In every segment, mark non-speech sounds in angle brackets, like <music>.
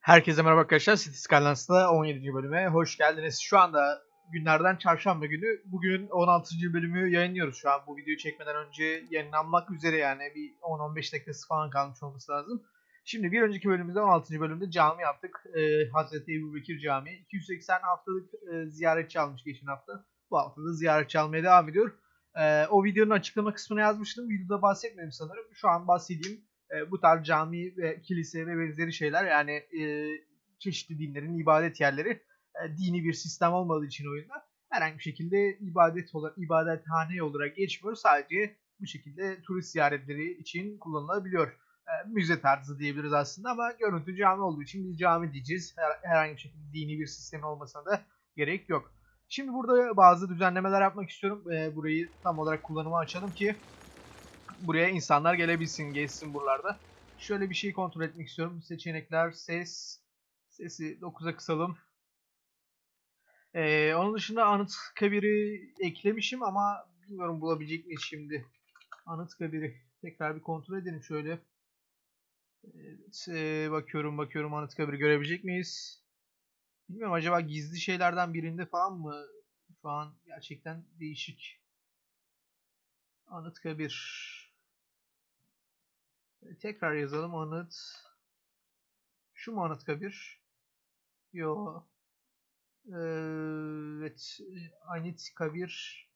Herkese merhaba arkadaşlar. City Skylines'da 17. bölüme hoş geldiniz. Şu anda günlerden çarşamba günü. Bugün 16. bölümü yayınlıyoruz şu an. Bu videoyu çekmeden önce yayınlanmak üzere yani bir 10-15 dakikası falan kalmış olması lazım. Şimdi bir önceki bölümümüzde 16. bölümde cami yaptık. Ee, Hazreti Ebu Bekir Camii. 280 haftalık e, ziyaretçi almış geçen hafta. Bu hafta da ziyaretçi almaya devam ediyor. Ee, o videonun açıklama kısmına yazmıştım. Videoda bahsetmedim sanırım. Şu an bahsedeyim e, bu tarz cami ve kilise ve benzeri şeyler yani e, çeşitli dinlerin ibadet yerleri e, dini bir sistem olmadığı için oyunda herhangi bir şekilde ibadet olarak ibadethane olarak geçmiyor. Sadece bu şekilde turist ziyaretleri için kullanılabiliyor. E, müze tarzı diyebiliriz aslında ama görüntü cami olduğu için biz cami diyeceğiz. Her, herhangi bir şekilde dini bir sistem olmasına da gerek yok. Şimdi burada bazı düzenlemeler yapmak istiyorum. E, burayı tam olarak kullanıma açalım ki buraya insanlar gelebilsin, geçsin buralarda. Şöyle bir şey kontrol etmek istiyorum. Seçenekler, ses, sesi 9'a kısalım. Ee, onun dışında Anıtkabir'i eklemişim ama bilmiyorum bulabilecek miyiz şimdi. Anıtkabir'i tekrar bir kontrol edelim şöyle. Evet, e, bakıyorum bakıyorum Anıtkabir'i görebilecek miyiz? Bilmiyorum acaba gizli şeylerden birinde falan mı? Şu an gerçekten değişik. Anıtkabir. Tekrar yazalım anıt. Şu mu Anıtkabir? Yo. Evet. Anıtkabir.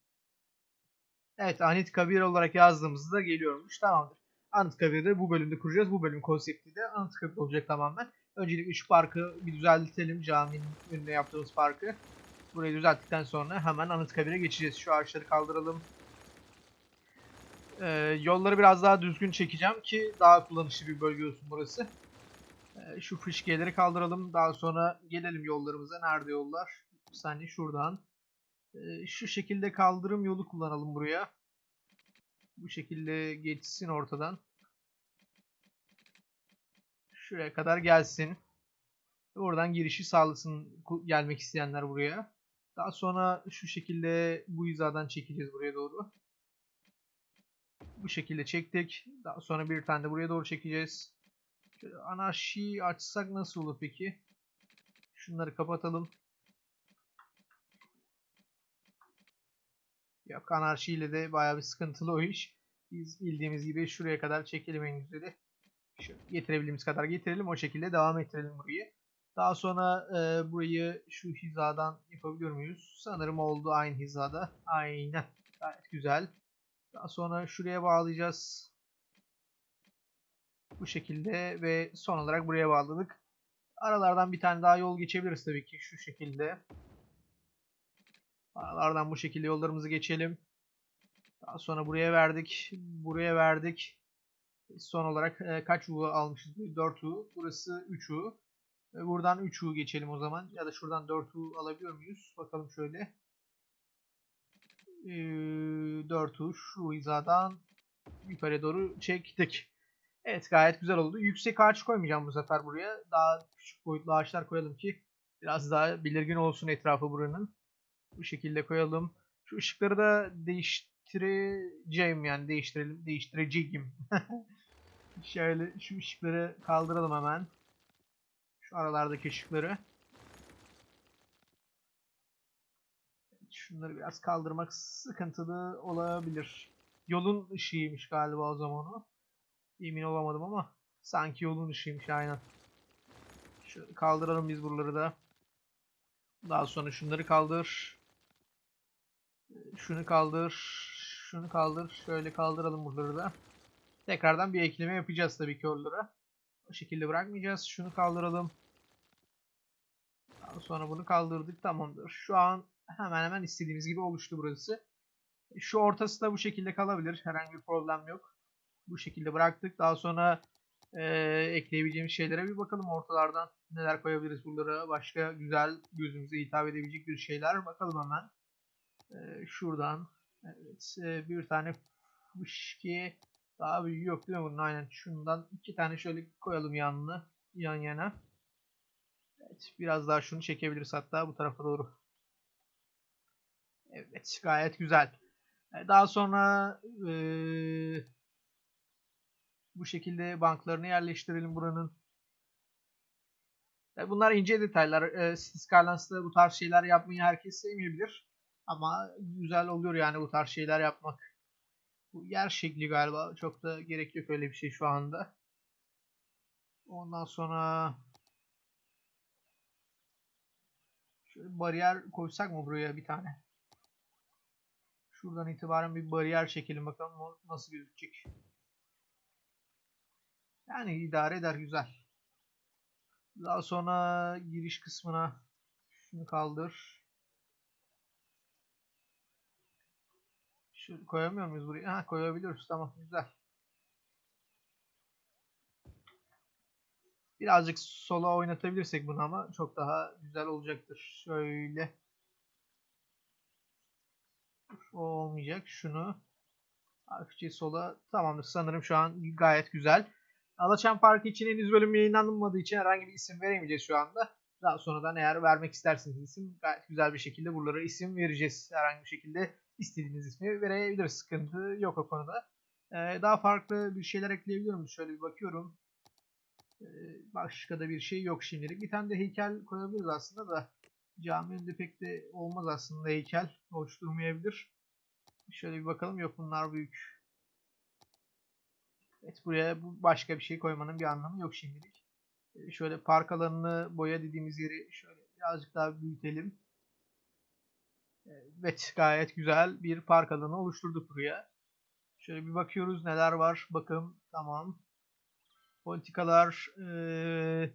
Evet Anıtkabir olarak yazdığımızda geliyormuş. Tamamdır. Anıtkabir'i bu bölümde kuracağız. Bu bölüm konsepti de Anıtkabir olacak tamamen. Öncelikle şu parkı bir düzeltelim. Caminin önüne yaptığımız parkı. Burayı düzelttikten sonra hemen Anıtkabir'e geçeceğiz. Şu ağaçları kaldıralım. Ee, yolları biraz daha düzgün çekeceğim ki daha kullanışlı bir bölge olsun burası. Ee, şu fışkiyeleri kaldıralım. Daha sonra gelelim yollarımıza. Nerede yollar? Bir saniye şuradan. Ee, şu şekilde kaldırım yolu kullanalım buraya. Bu şekilde geçsin ortadan. Şuraya kadar gelsin. Oradan girişi sağlasın gelmek isteyenler buraya. Daha sonra şu şekilde bu hizadan çekeceğiz buraya doğru. Bu şekilde çektik. Daha sonra bir tane de buraya doğru çekeceğiz. Şöyle anarşiyi açsak nasıl olur peki? Şunları kapatalım. Yok anarşiyle de bayağı bir sıkıntılı o iş. Biz bildiğimiz gibi şuraya kadar çekelim en güzeli. Şu getirebildiğimiz kadar getirelim. O şekilde devam ettirelim burayı. Daha sonra e, burayı şu hizadan yapabiliyor muyuz? Sanırım oldu aynı hizada. Aynen. Gayet güzel. Daha sonra şuraya bağlayacağız. Bu şekilde ve son olarak buraya bağladık. Aralardan bir tane daha yol geçebiliriz tabii ki şu şekilde. Aralardan bu şekilde yollarımızı geçelim. Daha sonra buraya verdik. Buraya verdik. Son olarak e, kaç U almışız? 4 U. Burası 3 U. E, buradan 3 U geçelim o zaman. Ya da şuradan 4 U alabiliyor muyuz? Bakalım şöyle. 4 tuş şu hizadan yukarı doğru çektik. Evet gayet güzel oldu. Yüksek ağaç koymayacağım bu sefer buraya. Daha küçük boyutlu ağaçlar koyalım ki biraz daha belirgin olsun etrafı buranın. Bu şekilde koyalım. Şu ışıkları da değiştireceğim yani değiştirelim. Değiştireceğim. <laughs> Şöyle şu ışıkları kaldıralım hemen. Şu aralardaki ışıkları. Şunları biraz kaldırmak sıkıntılı olabilir. Yolun ışığıymış galiba o zaman o. Emin olamadım ama sanki yolun ışığıymış aynen. Şöyle kaldıralım biz buraları da. Daha sonra şunları kaldır. Şunu kaldır. Şunu kaldır. Şöyle kaldıralım buraları da. Tekrardan bir ekleme yapacağız tabii ki oralara. O şekilde bırakmayacağız. Şunu kaldıralım. Daha sonra bunu kaldırdık. Tamamdır. Şu an hemen hemen istediğimiz gibi oluştu burası. Şu ortası da bu şekilde kalabilir. Herhangi bir problem yok. Bu şekilde bıraktık. Daha sonra e, ekleyebileceğimiz şeylere bir bakalım ortalardan. Neler koyabiliriz buralara. Başka güzel gözümüze hitap edebilecek bir şeyler. Bakalım hemen. E, şuradan. Evet. E, bir tane fışki daha büyük yok değil mi bunun? Aynen. Şundan iki tane şöyle koyalım yanına. Yan yana. Evet. Biraz daha şunu çekebiliriz hatta bu tarafa doğru. Evet gayet güzel. E, daha sonra e, bu şekilde banklarını yerleştirelim buranın. E, Bunlar ince detaylar. E, bu tarz şeyler yapmayı herkes sevmeyebilir. Ama güzel oluyor yani bu tarz şeyler yapmak. Bu yer şekli galiba. Çok da gerek yok öyle bir şey şu anda. Ondan sonra şöyle bariyer koysak mı buraya bir tane? Şuradan itibaren bir bariyer çekelim bakalım o nasıl gözükecek. Yani idare eder güzel. Daha sonra giriş kısmına şunu kaldır. Şu koyamıyor muyuz buraya? Ha koyabiliyoruz. Tamam güzel. Birazcık sola oynatabilirsek bunu ama çok daha güzel olacaktır. Şöyle. O olmayacak. Şunu. Hafifçe sola. Tamamdır. Sanırım şu an gayet güzel. Alaçam Parkı için henüz bölüm yayınlanmadığı için herhangi bir isim veremeyeceğiz şu anda. Daha sonradan eğer vermek isterseniz isim gayet güzel bir şekilde buralara isim vereceğiz. Herhangi bir şekilde istediğiniz ismi verebiliriz. Sıkıntı yok o konuda. Ee, daha farklı bir şeyler ekleyebiliyorum. Şöyle bir bakıyorum. Ee, başka da bir şey yok şimdilik. Bir tane de heykel koyabiliriz aslında da. Cami önünde pek de olmaz aslında heykel. Hoş durmayabilir. Şöyle bir bakalım. Yok bunlar büyük. Evet buraya bu başka bir şey koymanın bir anlamı yok şimdilik. Ee, Şöyle park alanını boya dediğimiz yeri şöyle birazcık daha büyütelim. Evet gayet güzel bir park alanı oluşturduk buraya. Şöyle bir bakıyoruz neler var. Bakım tamam. Politikalar eee,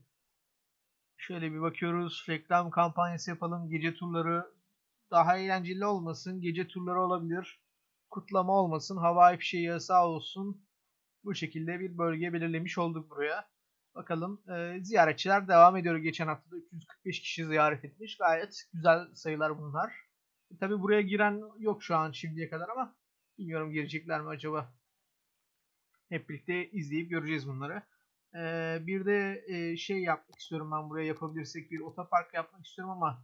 şöyle bir bakıyoruz. Reklam kampanyası yapalım. Gece turları daha eğlenceli olmasın. Gece turları olabilir. Kutlama olmasın. Havai fişeği yasağı olsun. Bu şekilde bir bölge belirlemiş olduk buraya. Bakalım eee, ziyaretçiler devam ediyor. Geçen hafta da 345 kişi ziyaret etmiş. Gayet güzel sayılar bunlar. Tabi buraya giren yok şu an şimdiye kadar ama bilmiyorum girecekler mi acaba. Hep birlikte izleyip göreceğiz bunları. Bir de şey yapmak istiyorum ben buraya yapabilirsek bir otopark yapmak istiyorum ama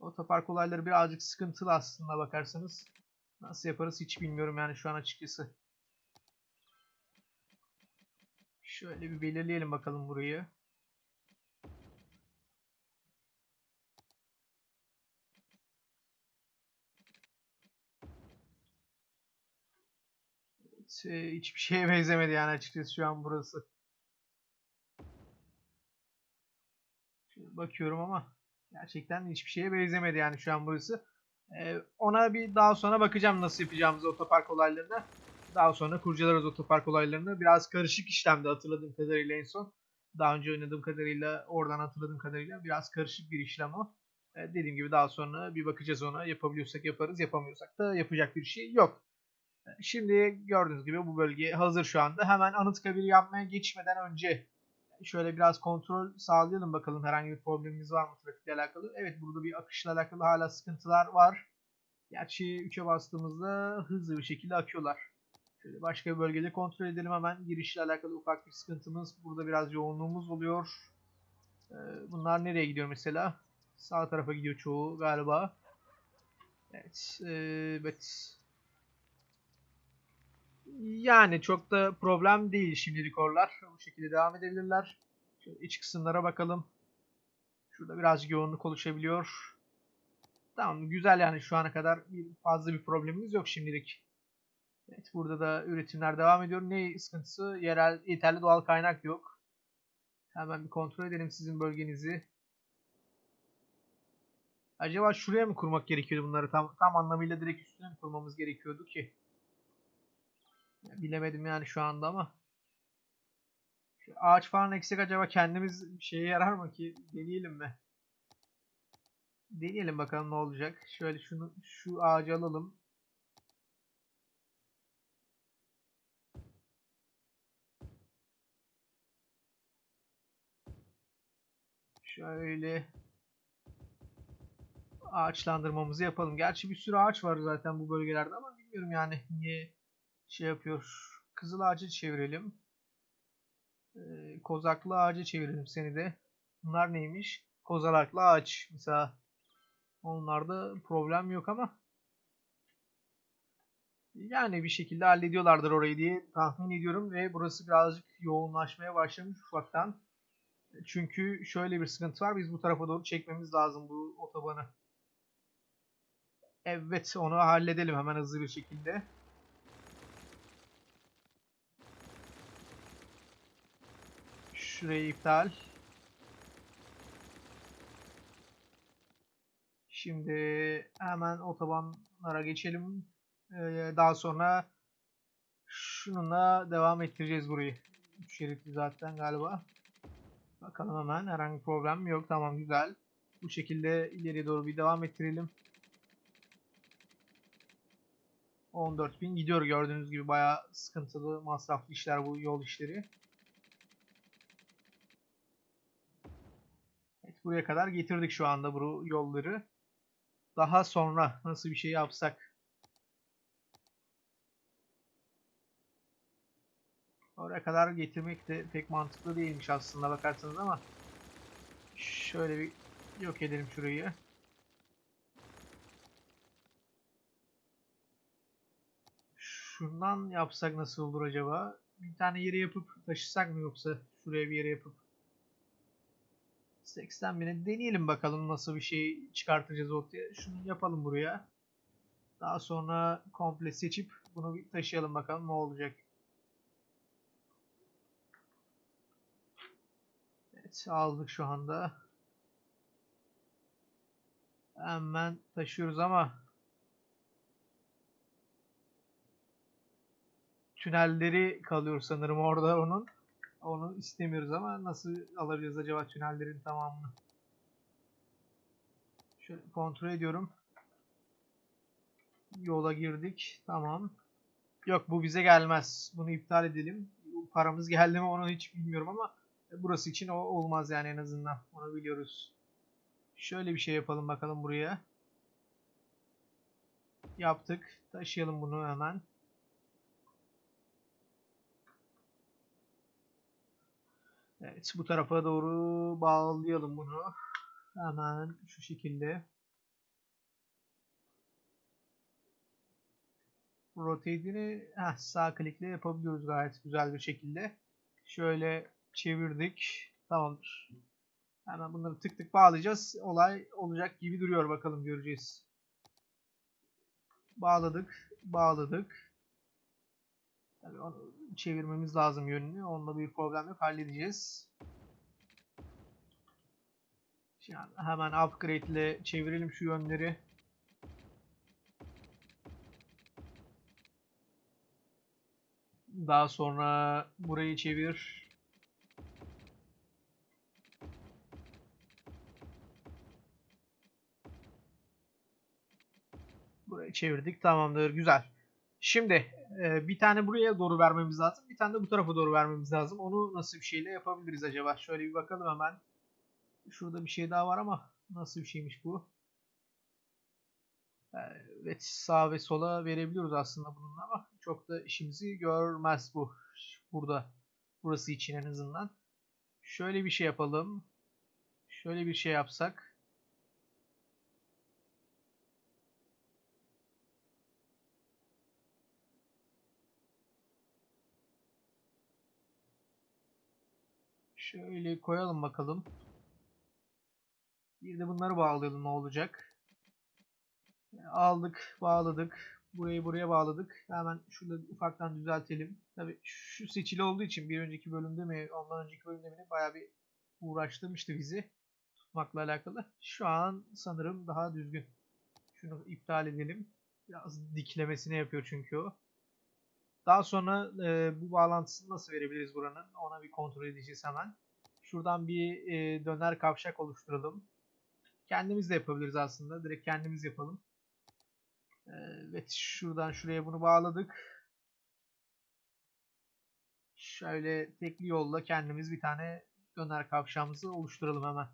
otopark olayları birazcık sıkıntılı aslında bakarsanız. Nasıl yaparız hiç bilmiyorum yani şu an açıkçası. Şöyle bir belirleyelim bakalım burayı. Hiç, e, hiçbir şeye benzemedi yani açıkçası şu an burası. Bakıyorum ama gerçekten hiçbir şeye benzemedi yani şu an burası. Ee, ona bir daha sonra bakacağım nasıl yapacağımız otopark olaylarına. Daha sonra kurcalarız otopark olaylarını. Biraz karışık işlemde hatırladığım kadarıyla en son. Daha önce oynadığım kadarıyla, oradan hatırladığım kadarıyla biraz karışık bir işlem o. Ee, dediğim gibi daha sonra bir bakacağız ona. Yapabiliyorsak yaparız, yapamıyorsak da yapacak bir şey yok. Şimdi gördüğünüz gibi bu bölge hazır şu anda. Hemen Anıtkabir yapmaya geçmeden önce şöyle biraz kontrol sağlayalım bakalım herhangi bir problemimiz var mı trafikle alakalı. Evet burada bir akışla alakalı hala sıkıntılar var. Gerçi 3'e bastığımızda hızlı bir şekilde akıyorlar. Şöyle başka bir bölgede kontrol edelim hemen. Girişle alakalı ufak bir sıkıntımız. Burada biraz yoğunluğumuz oluyor. Ee, Bunlar nereye gidiyor mesela? Sağ tarafa gidiyor çoğu galiba. Evet. e, Evet. Yani çok da problem değil şimdilik oralar. Bu şekilde devam edebilirler. Şöyle iç kısımlara bakalım. Şurada birazcık yoğunluk oluşabiliyor. Tamam güzel yani şu ana kadar fazla bir problemimiz yok şimdilik. Evet burada da üretimler devam ediyor. Ne sıkıntısı? Yerel yeterli doğal kaynak yok. Hemen bir kontrol edelim sizin bölgenizi. Acaba şuraya mı kurmak gerekiyordu bunları? Tam, tam anlamıyla direkt üstüne mi kurmamız gerekiyordu ki? Bilemedim yani şu anda ama. Şu ağaç falan eksik acaba kendimiz şeye yarar mı ki? Deneyelim mi? Deneyelim bakalım ne olacak. Şöyle şunu şu ağacı alalım. Şöyle ağaçlandırmamızı yapalım. Gerçi bir sürü ağaç var zaten bu bölgelerde ama bilmiyorum yani niye şey yapıyor. Kızıl ağacı çevirelim. Ee, kozaklı ağacı çevirelim seni de. Bunlar neymiş? Kozalaklı ağaç. Mesela onlarda problem yok ama yani bir şekilde hallediyorlardır orayı diye tahmin ediyorum ve burası birazcık yoğunlaşmaya başlamış ufaktan. Çünkü şöyle bir sıkıntı var. Biz bu tarafa doğru çekmemiz lazım bu otobanı. Evet onu halledelim hemen hızlı bir şekilde. Şurayı iptal. Şimdi hemen otobanlara geçelim. Ee, daha sonra şununla devam ettireceğiz burayı. 3 şeritli zaten galiba. Bakalım hemen herhangi bir problem yok. Tamam güzel. Bu şekilde ileriye doğru bir devam ettirelim. 14.000 gidiyor gördüğünüz gibi bayağı sıkıntılı masraflı işler bu yol işleri. Buraya kadar getirdik şu anda bu yolları. Daha sonra nasıl bir şey yapsak? Oraya kadar getirmek de pek mantıklı değilmiş aslında bakarsanız ama şöyle bir yok edelim şurayı. Şundan yapsak nasıl olur acaba? Bir tane yere yapıp taşısak mı yoksa şuraya bir yere yapıp 80 bine deneyelim bakalım nasıl bir şey çıkartacağız ortaya. Şunu yapalım buraya. Daha sonra komple seçip bunu bir taşıyalım bakalım ne olacak. Evet aldık şu anda. Hemen taşıyoruz ama tünelleri kalıyor sanırım orada onun. Onu istemiyoruz ama nasıl alabiliriz acaba tünellerin tamamını? Şöyle kontrol ediyorum. Yola girdik. Tamam. Yok bu bize gelmez. Bunu iptal edelim. Paramız geldi mi onu hiç bilmiyorum ama burası için o olmaz yani en azından. Onu biliyoruz. Şöyle bir şey yapalım bakalım buraya. Yaptık. Taşıyalım bunu hemen. Evet bu tarafa doğru bağlayalım bunu. Hemen şu şekilde. Rotate'ini sağ klikle yapabiliyoruz gayet güzel bir şekilde. Şöyle çevirdik. Tamamdır. Hemen bunları tık tık bağlayacağız. Olay olacak gibi duruyor bakalım göreceğiz. Bağladık. Bağladık. Tabii onu çevirmemiz lazım yönünü. Onda bir problem yok. Halledeceğiz. Şimdi hemen upgrade ile çevirelim şu yönleri. Daha sonra burayı çevir. Burayı çevirdik. Tamamdır. Güzel. Şimdi e, bir tane buraya doğru vermemiz lazım. Bir tane de bu tarafa doğru vermemiz lazım. Onu nasıl bir şeyle yapabiliriz acaba? Şöyle bir bakalım hemen. Şurada bir şey daha var ama nasıl bir şeymiş bu? Evet sağ ve sola verebiliyoruz aslında bununla ama çok da işimizi görmez bu. Burada. Burası için en azından. Şöyle bir şey yapalım. Şöyle bir şey yapsak. Şöyle koyalım bakalım. Bir de bunları bağlayalım ne olacak. Aldık, bağladık. Burayı buraya bağladık. Hemen şurada ufaktan düzeltelim. Tabi şu seçili olduğu için bir önceki bölümde mi, ondan önceki bölümde mi bayağı bir uğraştırmıştı bizi tutmakla alakalı. Şu an sanırım daha düzgün. Şunu iptal edelim. Biraz diklemesine yapıyor çünkü o. Daha sonra e, bu bağlantısını nasıl verebiliriz buranın? Ona bir kontrol edeceğiz hemen. Şuradan bir e, döner kavşak oluşturalım. Kendimiz de yapabiliriz aslında. Direkt kendimiz yapalım. E, evet şuradan şuraya bunu bağladık. Şöyle tekli yolla kendimiz bir tane döner kavşağımızı oluşturalım hemen.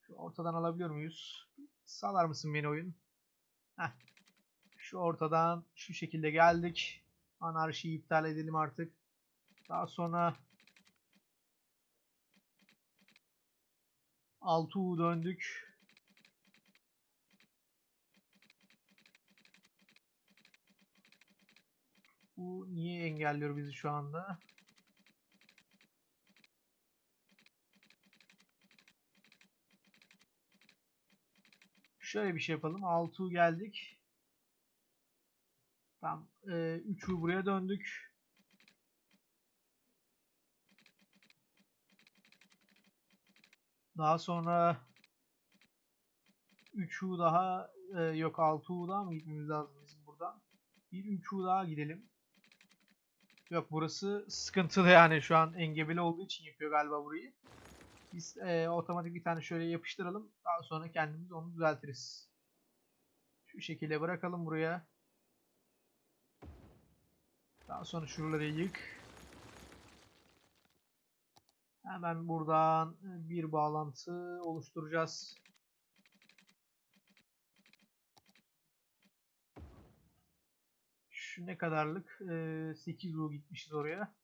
Şu ortadan alabiliyor muyuz? Sağlar mısın beni oyun? Heh. Şu ortadan şu şekilde geldik. Anarşiyi iptal edelim artık. Daha sonra 6 U döndük. Bu niye engelliyor bizi şu anda? Şöyle bir şey yapalım. 6 geldik. Tamam. E, 3 buraya döndük. Daha sonra 3 U daha e, yok 6 U daha mı gitmemiz lazım bizim buradan? Bir 3 U daha gidelim. Yok burası sıkıntılı yani şu an engebeli olduğu için yapıyor galiba burayı. Biz e, otomatik bir tane şöyle yapıştıralım. Daha sonra kendimiz onu düzeltiriz. Şu şekilde bırakalım buraya. Daha sonra şuraları yık. Hemen buradan bir bağlantı oluşturacağız. Şu ne kadarlık? Ee, 8 U gitmişiz oraya.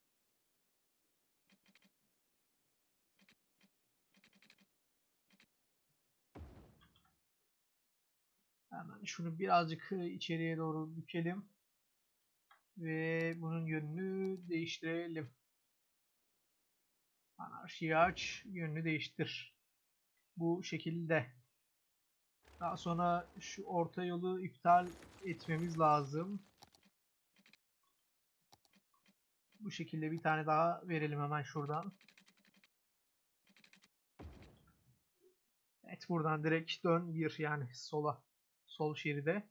Hemen şunu birazcık içeriye doğru bükelim. Ve bunun yönünü değiştirelim. Anarşiyi aç, yönünü değiştir. Bu şekilde. Daha sonra şu orta yolu iptal etmemiz lazım. Bu şekilde bir tane daha verelim hemen şuradan. Evet buradan direkt dön bir yani sola. Sol şeride.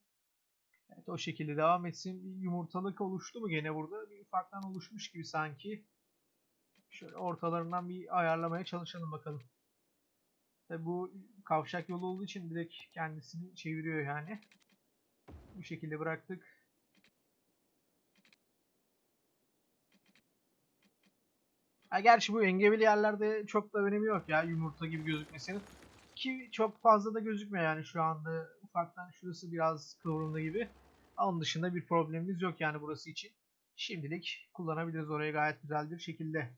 Evet o şekilde devam etsin. Bir yumurtalık oluştu mu gene burada? Bir ufaktan oluşmuş gibi sanki. Şöyle ortalarından bir ayarlamaya çalışalım bakalım. Tabi bu kavşak yolu olduğu için direkt kendisini çeviriyor yani. Bu şekilde bıraktık. Ha, gerçi bu engebeli yerlerde çok da önemi yok ya yumurta gibi gözükmesinin. Ki çok fazla da gözükmüyor yani şu anda ufaktan şurası biraz kıvrımlı gibi. Onun dışında bir problemimiz yok yani burası için. Şimdilik kullanabiliriz orayı gayet güzel bir şekilde.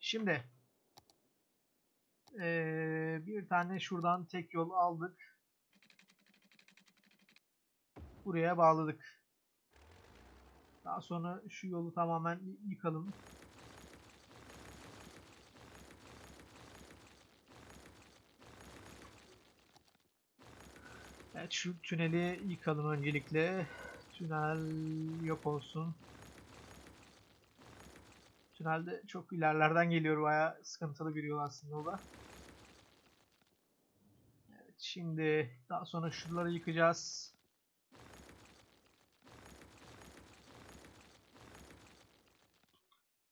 Şimdi ee, bir tane şuradan tek yol aldık. Buraya bağladık. Daha sonra şu yolu tamamen yıkalım. Evet şu tüneli yıkalım öncelikle. Tünel yok olsun. Tünelde çok ilerlerden geliyor. Baya sıkıntılı bir yol aslında o da. Evet şimdi daha sonra şuraları yıkacağız.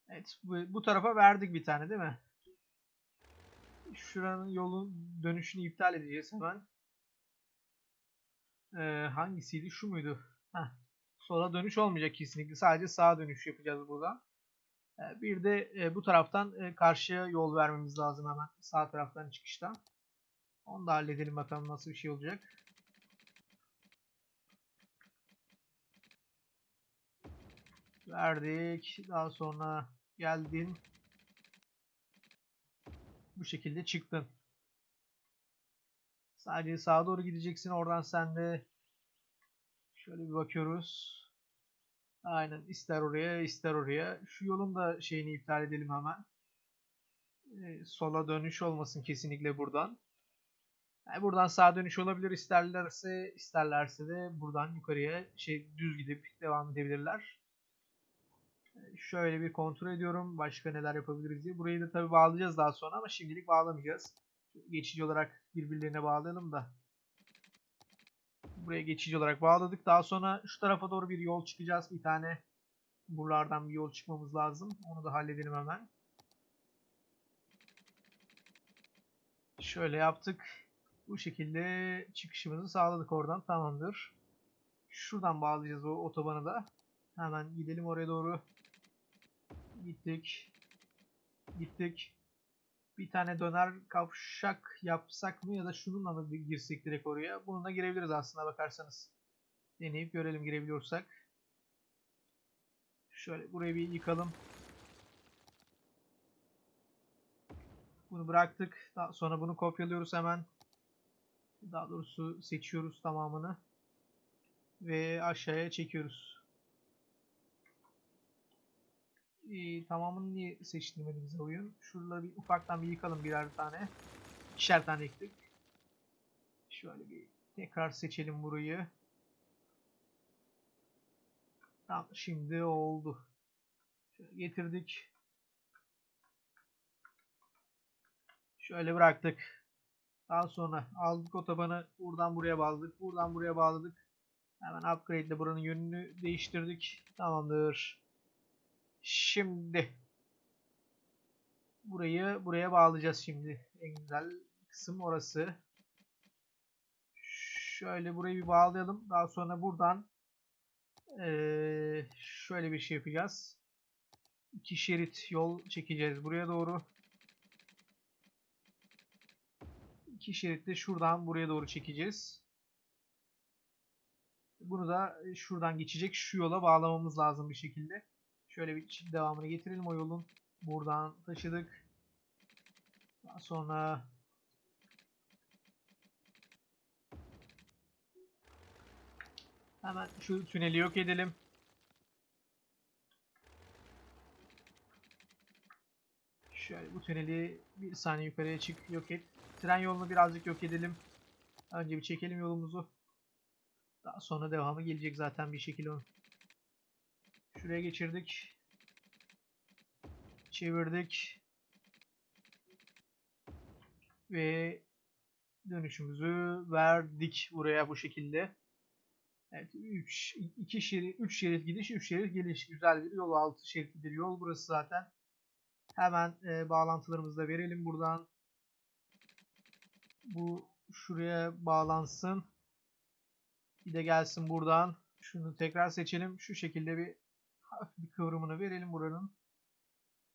Evet bu, bu tarafa verdik bir tane değil mi? Şuranın yolun dönüşünü iptal edeceğiz hemen. Ee, hangisiydi? Şu muydu? Heh. Sola dönüş olmayacak kesinlikle. Sadece sağa dönüş yapacağız buradan. Ee, bir de e, bu taraftan e, karşıya yol vermemiz lazım hemen. Sağ taraftan çıkıştan. Onu da halledelim bakalım nasıl bir şey olacak. Verdik. Daha sonra geldin. Bu şekilde çıktın. Sadece sağa doğru gideceksin. Oradan sen de şöyle bir bakıyoruz. Aynen ister oraya ister oraya. Şu yolun da şeyini iptal edelim hemen. Ee, sola dönüş olmasın kesinlikle buradan. Yani buradan sağa dönüş olabilir isterlerse isterlerse de buradan yukarıya şey düz gidip devam edebilirler. Ee, şöyle bir kontrol ediyorum başka neler yapabiliriz diye. Burayı da tabi bağlayacağız daha sonra ama şimdilik bağlamayacağız. Geçici olarak birbirlerine bağlayalım da. Buraya geçici olarak bağladık. Daha sonra şu tarafa doğru bir yol çıkacağız. Bir tane buralardan bir yol çıkmamız lazım. Onu da halledelim hemen. Şöyle yaptık. Bu şekilde çıkışımızı sağladık oradan. Tamamdır. Şuradan bağlayacağız o otobanı da. Hemen gidelim oraya doğru. Gittik. Gittik. Bir tane döner kavşak yapsak mı ya da şununla mı girsek direkt oraya? Bununla girebiliriz aslında bakarsanız. Deneyip görelim girebiliyorsak. Şöyle burayı bir yıkalım. Bunu bıraktık. Daha sonra bunu kopyalıyoruz hemen. Daha doğrusu seçiyoruz tamamını. Ve aşağıya çekiyoruz. Ee, tamamını niye seçtirmedi bize oyun? Şuraları bir ufaktan bir yıkalım birer tane. İkişer tane ektik. Şöyle bir Tekrar seçelim burayı. Tamam şimdi oldu. Şöyle getirdik. Şöyle bıraktık. Daha sonra aldık o tabanı buradan buraya bağladık. Buradan buraya bağladık. Hemen upgrade ile buranın yönünü değiştirdik. Tamamdır. Şimdi burayı buraya bağlayacağız şimdi. En güzel kısım orası. Şöyle burayı bir bağlayalım. Daha sonra buradan şöyle bir şey yapacağız. İki şerit yol çekeceğiz buraya doğru. İki şerit de şuradan buraya doğru çekeceğiz. Bunu da şuradan geçecek şu yola bağlamamız lazım bir şekilde. Şöyle bir devamını getirelim o yolun. Buradan taşıdık. Daha sonra hemen şu tüneli yok edelim. Şöyle bu tüneli bir saniye yukarıya çık yok et. Tren yolunu birazcık yok edelim. Önce bir çekelim yolumuzu. Daha sonra devamı gelecek zaten bir şekilde onun. Şuraya geçirdik. Çevirdik. Ve dönüşümüzü verdik buraya bu şekilde. Evet 3 2 şerit 3 şerit gidiş 3 şerit geliş güzel bir yol 6 şeritli yol burası zaten. Hemen e, bağlantılarımızı da verelim buradan. Bu şuraya bağlansın. Bir de gelsin buradan. Şunu tekrar seçelim. Şu şekilde bir hafif bir kıvrımını verelim buranın.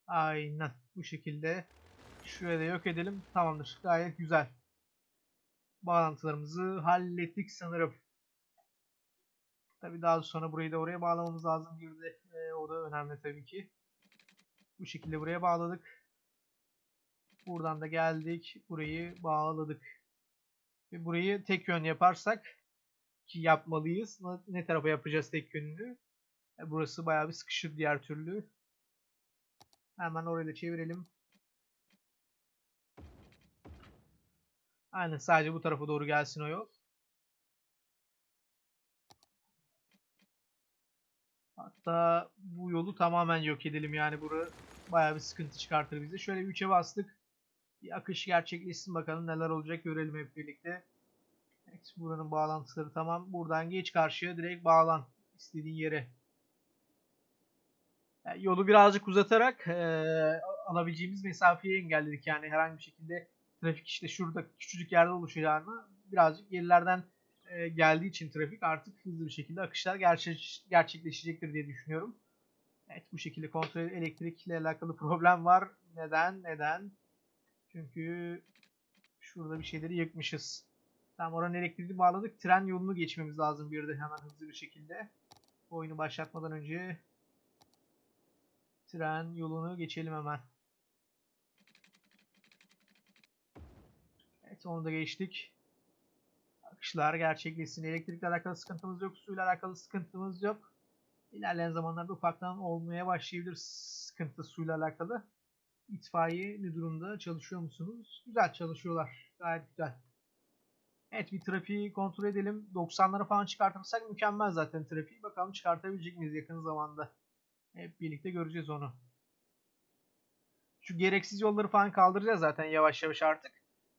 Aynen bu şekilde. Şuraya da yok edelim. Tamamdır. Gayet güzel. Bağlantılarımızı hallettik sanırım. Tabi daha sonra burayı da oraya bağlamamız lazım. Bir de e, o da önemli tabii ki. Bu şekilde buraya bağladık. Buradan da geldik. Burayı bağladık. Ve burayı tek yön yaparsak ki yapmalıyız. Ne tarafa yapacağız tek yönünü? E, burası bayağı bir sıkışır diğer türlü. Hemen orayı da çevirelim. Aynen sadece bu tarafa doğru gelsin o yol. Hatta bu yolu tamamen yok edelim yani bura bayağı bir sıkıntı çıkartır bize. Şöyle bir 3'e bastık. Bir akış gerçekleşsin bakalım neler olacak görelim hep birlikte. Evet, buranın bağlantıları tamam. Buradan geç karşıya direkt bağlan istediğin yere. Yani yolu birazcık uzatarak e, alabileceğimiz mesafeyi engelledik. Yani herhangi bir şekilde trafik işte şurada küçücük yerde oluşacağını birazcık gerilerden e, geldiği için trafik artık hızlı bir şekilde akışlar gerçek, gerçekleşecektir diye düşünüyorum. Evet bu şekilde kontrol elektrikle alakalı problem var. Neden? Neden? Çünkü şurada bir şeyleri yıkmışız. Tamam oranın elektriğini bağladık. Tren yolunu geçmemiz lazım bir de hemen hızlı bir şekilde. Oyunu başlatmadan önce tren yolunu geçelim hemen. Evet onu da geçtik. Akışlar gerçekleşsin. Elektrikle alakalı sıkıntımız yok. Suyla alakalı sıkıntımız yok. İlerleyen zamanlarda ufaktan olmaya başlayabilir sıkıntı suyla alakalı. İtfaiye ne durumda? Çalışıyor musunuz? Güzel çalışıyorlar. Gayet güzel. Evet bir trafiği kontrol edelim. 90'lara falan çıkartırsak mükemmel zaten trafiği. Bakalım çıkartabilecek miyiz yakın zamanda. Hep birlikte göreceğiz onu. Şu gereksiz yolları falan kaldıracağız zaten yavaş yavaş artık.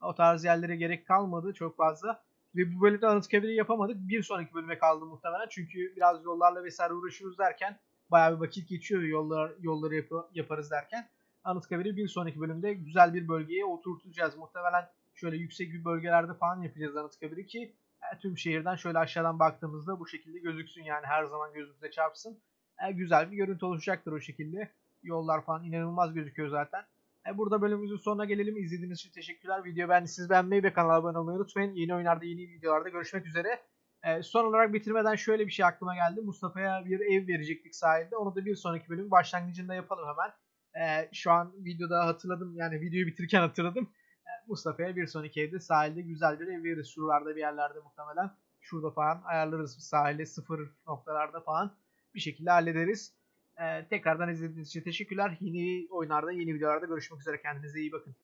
O tarz yerlere gerek kalmadı çok fazla. Ve bu bölümde Anıtkabir'i yapamadık. Bir sonraki bölüme kaldı muhtemelen. Çünkü biraz yollarla vesaire uğraşıyoruz derken bayağı bir vakit geçiyor yollar, yolları yap yaparız derken. Anıtkabir'i bir sonraki bölümde güzel bir bölgeye oturtacağız. Muhtemelen şöyle yüksek bir bölgelerde falan yapacağız Anıtkabir'i ki e, tüm şehirden şöyle aşağıdan baktığımızda bu şekilde gözüksün yani her zaman gözümüze çarpsın. E, güzel bir görüntü oluşacaktır o şekilde. Yollar falan inanılmaz gözüküyor zaten. E, burada bölümümüzün sonuna gelelim. İzlediğiniz için teşekkürler. Video beğendiyseniz beğenmeyi ve kanala abone olmayı unutmayın. Yeni oyunlarda, yeni videolarda görüşmek üzere. E, son olarak bitirmeden şöyle bir şey aklıma geldi. Mustafa'ya bir ev verecektik sahilde. Onu da bir sonraki bölüm başlangıcında yapalım hemen. E, şu an videoda hatırladım. Yani videoyu bitirirken hatırladım. Mustafa'ya bir sonraki evde sahilde güzel bir ev veririz. Şuralarda bir yerlerde muhtemelen. Şurada falan ayarlarız sahilde sıfır noktalarda falan. Bir şekilde hallederiz. Ee, tekrardan izlediğiniz için teşekkürler. Yeni oyunlarda, yeni videolarda görüşmek üzere. Kendinize iyi bakın.